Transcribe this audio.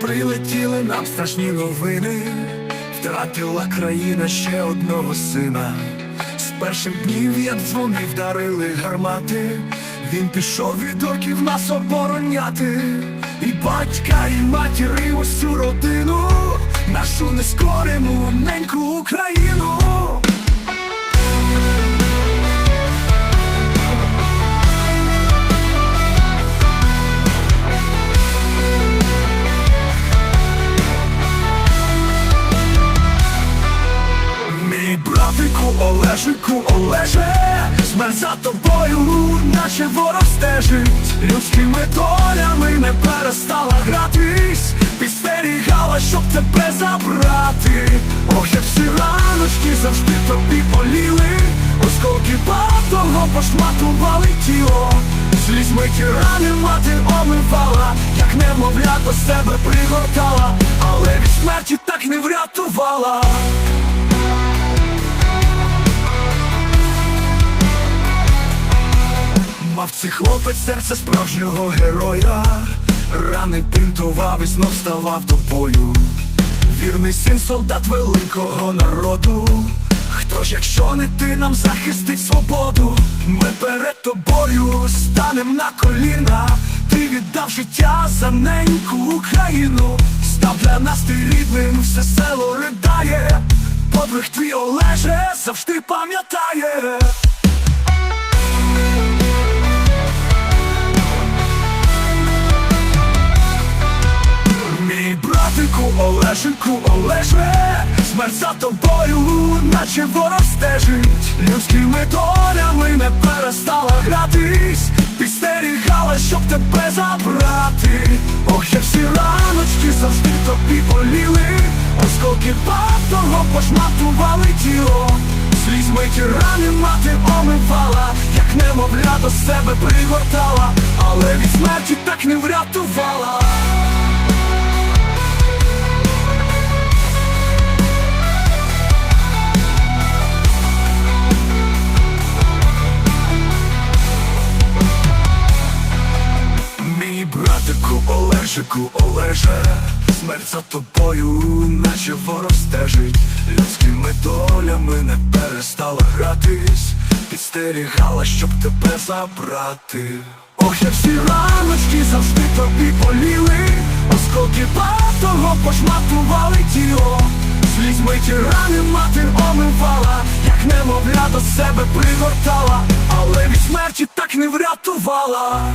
прилетіли нам страшні новини, втратила країна ще одного сина. З перших днів, як дзвони вдарили гармати, він пішов від орків нас обороняти. І батька, і матір, і усю родину, нашу нескорену неньку Україну. Олежику, Олеже, смерть за тобою, наче ворог стежить, людськими долями не перестала гратись, підстерігала, щоб тебе забрати. Ох, як всі раночки завжди тобі боліли, осколки батого пошматували тіло, слізьми ті рани мати омивала, як немовля до себе пригортала, але від смерті так не врятувала. Мав цей хлопець серце справжнього героя, рани бинтував і знов ставав до бою. Вірний син солдат великого народу. Хто ж, якщо не ти нам захистить свободу, ми перед тобою станем на коліна. Ти віддав життя за неньку Україну, став для нас ти рідним, все село ридає, подвиг твій Олеже завжди пам'ятає. Братику Олешику, смерть за тобою, наче ворог стежить, людськими долями не перестала гратись, підстерігала, щоб тебе забрати. Ох, як всі раночки завжди тобі боліли, осколки батого пошматували тіло, слізьми ті рани мати омивала, як немовля до себе пригортала, але від смерті так не врятувала. Братику Олежику, Олеже, смерть за тобою, наче ворог стежить, людськими долями не перестала гратись, підстерігала, щоб тебе забрати. Ох, як всі раночки завжди тобі боліли, осколки батого пошматували тіло, слізьми ті рани мати омивала, як немовля до себе пригортала, але від смерті так не врятувала.